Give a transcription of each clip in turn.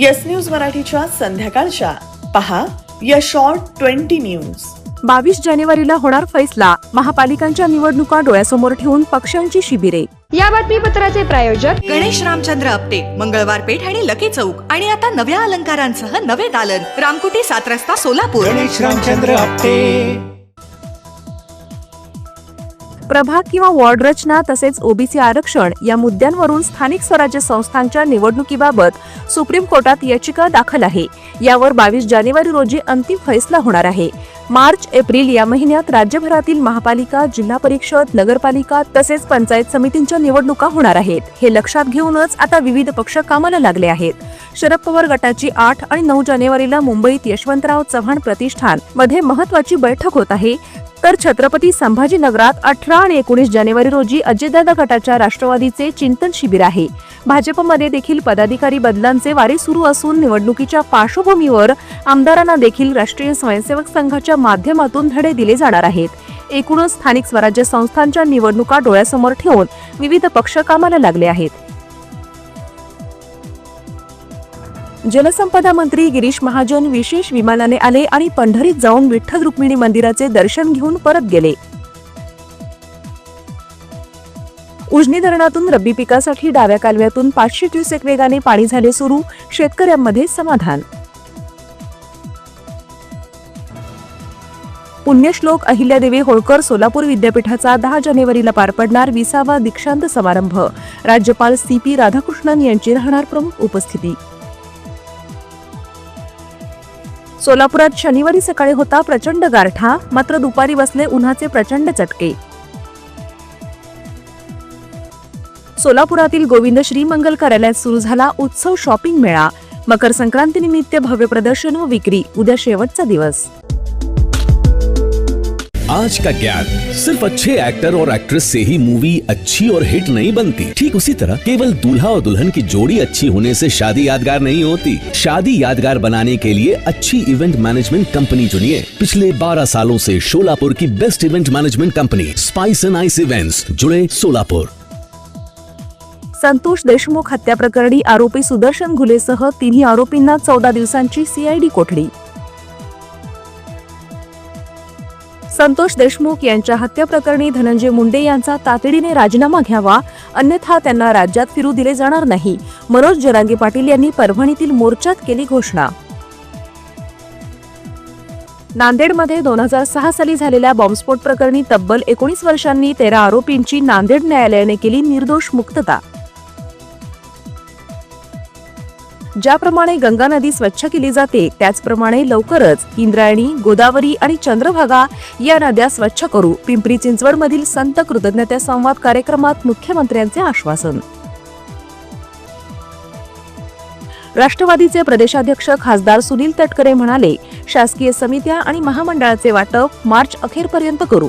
Yes news मराठीच्या संध्याकाळच्या. पहा या शॉर्ट ट्वेंटी न्यूज बावीस जानेवारीला होणार फैसला. महापालिकांच्या निवडणुका डोळ्यासमोर ठेवून पक्षांची शिबिरे. या बातमीपत्राचे प्रायोजक गणेश रामचंद्र आपटे मंगळवार पेठ आणि लकी चौक. आणि आता नव्या अलंकारांसह नवे दालन. रामकुटी सात रस्ता सोलापूर. गणेश रामचंद्र आपटे. प्रभाग किंवा वॉर्ड रचना तसेच ओबीसी आरक्षण या मुद्द्यांवरून स्थानिक स्वराज्य संस्थांच्या निवडणुकीबाबत सुप्रीम कोर्टात याचिका दाखल आहे. यावर बावीस जानेवारी रोजी अंतिम फैसला होणार आहे. मार्च एप्रिल या महिन्यात राज्यभरातील महापालिका जिल्हा परिषद नगरपालिका तसेच पंचायत समितींच्या निवडणुका होणार आहेत. हे लक्षात घेऊनच आता विविध पक्ष कामाला लागले आहेत. शरद पवार गटाची आठ आणि नऊ जानेवारीला मुंबईत यशवंतराव चव्हाण प्रतिष्ठानमध्ये महत्वाची बैठक होत आहे. तर छत्रपती संभाजीनगरात अठरा आणि एकोणीस जानेवारी रोजी अजितदादा गटाच्या राष्ट्रवादीचे चिंतन शिबिर आहे. भाजपमध्ये देखील पदाधिकारी बदलांचे वारे सुरू असून निवडणुकीच्या पार्श्वभूमीवर आमदारांना देखील राष्ट्रीय स्वयंसेवक संघाच्या माध्यमातून धडे दिले जाणार आहेत. एकूणच स्थानिक स्वराज्य संस्थांच्या निवडणुका डोळ्यासमोर ठेवून विविध पक्ष कामाला लागले आहेत. जलसंपदा मंत्री गिरीश महाजन विशेष विमानाने आले आणि पंढरीत जाऊन विठ्ठल रुक्मिणी मंदिराचे दर्शन घेऊन परत गेले. उजनी धरणातून रब्बी पिकासाठी डाव्या कालव्यातून पाचशे क्युसेक वेगाने पाणी झाले सुरू शेतकऱ्यांमध्ये समाधान. पुण्यश्लोक अहिल्यादेवी होळकर सोलापूर विद्यापीठाचा दहा जानेवारीला पार पडणार विसावा दीक्षांत समारंभ. राज्यपाल सी पी राधाकृष्णन यांची राहणार प्रमुख उपस्थिती. सोलापुरात शनिवारी सकाळी होता प्रचंड गारठा मात्र दुपारी बसले उन्हाचे प्रचंड चटके. सोलापुरातील गोविंद श्रीमंगल कार्यालयात सुरू झाला उत्सव शॉपिंग मेळा. मकर संक्रांतीनिमित्त भव्य प्रदर्शन व विक्री. उद्या शेवटचा दिवस. आज का ज्ञान सिर्फ़ अच्छे एक्टर और एक्ट्रेस से ही मूवी अच्छी और हिट नहीं बनती। ठीक उसी तरह केवल दूल्हा और दुल्हन की जोड़ी अच्छी होने से शादी यादगार नहीं होती। शादी यादगार बनाने के लिए अच्छी इवेंट मैनेजमेंट कंपनी चुनिए। पिछले 12 सालों से शोलापुर की best event management company spice and ice events जुड़े सोलापुर संतोष देशमुख हत्या प्रकरणी आरोपी सुदर्शन घुलेसह तिन्ही आरोपींना चौदा दिवसांची सीआयडी कोठडी। संतोष देशमुख यांच्या हत्या प्रकरणी धनंजय मुंडे यांचा तातडीने राजीनामा घ्यावा अन्यथा त्यांना राज्यात फिरू दिले जाणार नाही. मनोज जरांगे पाटील यांनी परभणीतील मोर्चात केली घोषणा. नांदेडमध्ये दोन हजार सहा साली झालेल्या बॉम्बस्फोट प्रकरणी तब्बल एकोणीस वर्षांनी तेरा आरोपींची नांदेड न्यायालयाने केली निर्दोष मुक्तता. ज्याप्रमाणे गंगा नदी स्वच्छ केली जाते त्याचप्रमाणे लवकरच इंद्रायणी गोदावरी आणि चंद्रभागा या नद्या स्वच्छ करू. पिंपरी चिंचवडमधील संत कृतज्ञता संवाद कार्यक्रमात मुख्यमंत्र्यांचे आश्वासन. राष्ट्रवादीचे प्रदेशाध्यक्ष खासदार सुनील तटकरे म्हणाले शासकीय समित्या आणि महामंडळाचे वाटप मार्च अखेरपर्यंत करू.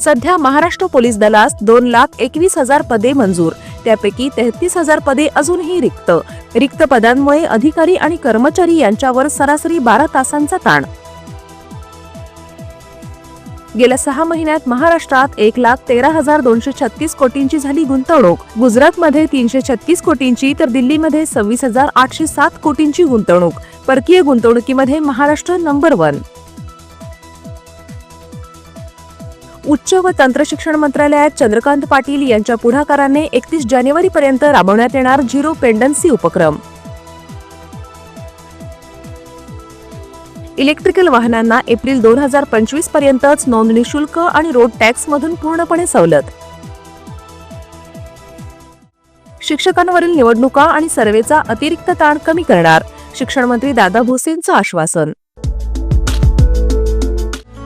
सध्या महाराष्ट्र पोलीस दलास दोन लाख एकवीस हजार पदे मंजूर. त्यापैकी तेहतीस हजार पदे अजूनही रिक्त. रिक्त पदांमुळे अधिकारी आणि कर्मचारी यांच्यावर सरासरी बारा तासांचा ताण. गेल्या सहा महिन्यात महाराष्ट्रात एक लाख तेरा हजार दोनशे छत्तीस कोटींची झाली गुंतवणूक. गुजरातमध्ये तीनशे छत्तीस कोटींची तर दिल्लीमध्ये सव्वीस हजार आठशे सात कोटींची गुंतवणूक. परकीय गुंतवणुकीमध्ये महाराष्ट्र नंबर वन उच्च व तंत्र शिक्षण मंत्रालयात चंद्रकांत पाटील यांच्या पुढाकाराने एकतीस जानेवारी पर्यंत राबवण्यात येणार झिरो पेंडन्सी उपक्रम. इलेक्ट्रिकल वाहनांना एप्रिल दोन हजार पंचवीस पर्यंतच नोंदणी शुल्क आणि रोड टॅक्स मधून पूर्णपणे सवलत. शिक्षकांवरील निवडणुका आणि सर्वेचा अतिरिक्त ताण कमी करणार शिक्षण मंत्री दादा भुसेंचं आश्वासन.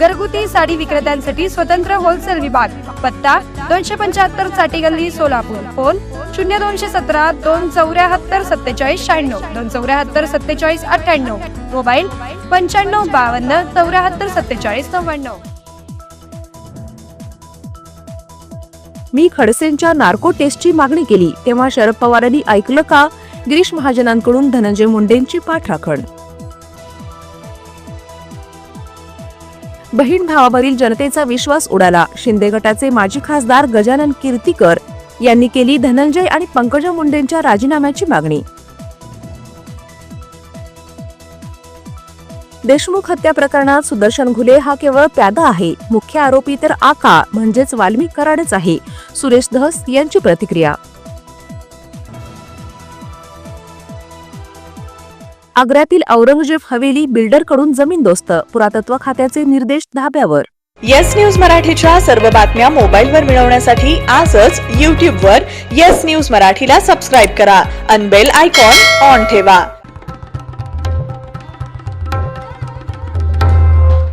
घरगुती साडी विक्रेत्यांसाठी स्वतंत्र होलसेल विभाग. पत्ता दोनशे पंच्याहत्तरसाठी गल्ली सोलापूर. फोन शून्य दोनशे सतरा दोन चौऱ्याहत्तर सत्तेचाळीस शहाण्णव. दोन चौऱ्याहत्तर सत्तेचाळीस अठ्ठ्याण्णव. मोबाईल पंच्याण्णव बावन्न चौऱ्याहत्तर सत्तेचाळीस नव्याण्णव. मी खडसेंच्या नार्को टेस्टची मागणी केली तेव्हा शरद पवारांनी ऐकलं का? गिरीश महाजनांकडून धनंजय मुंडेंची पाठराखण बहीण भावावरील जनतेचा विश्वास उडाला. शिंदे गटाचे माजी खासदार गजानन कीर्तीकर यांनी केली धनंजय आणि पंकजा मुंडेंच्या राजीनाम्याची मागणी. देशमुख हत्या प्रकरणात सुदर्शन घुले हा केवळ प्यादा आहे. मुख्य आरोपी तर आका म्हणजेच वाल्मिक कराडच आहे. सुरेश धस यांची प्रतिक्रिया. आग्र्यातील औरंगजेब हवेली बिल्डरकडून जमीन दोस्त. पुरातत्व खात्याचे निर्देश धाब्यावर. येस न्यूज मराठीच्या सर्व बातम्या मोबाईलवर मिळवण्यासाठी आजच यूट्यूबवर येस न्यूज मराठीला सबस्क्राईब करा. अनबेल आयकॉन ऑन ठेवा.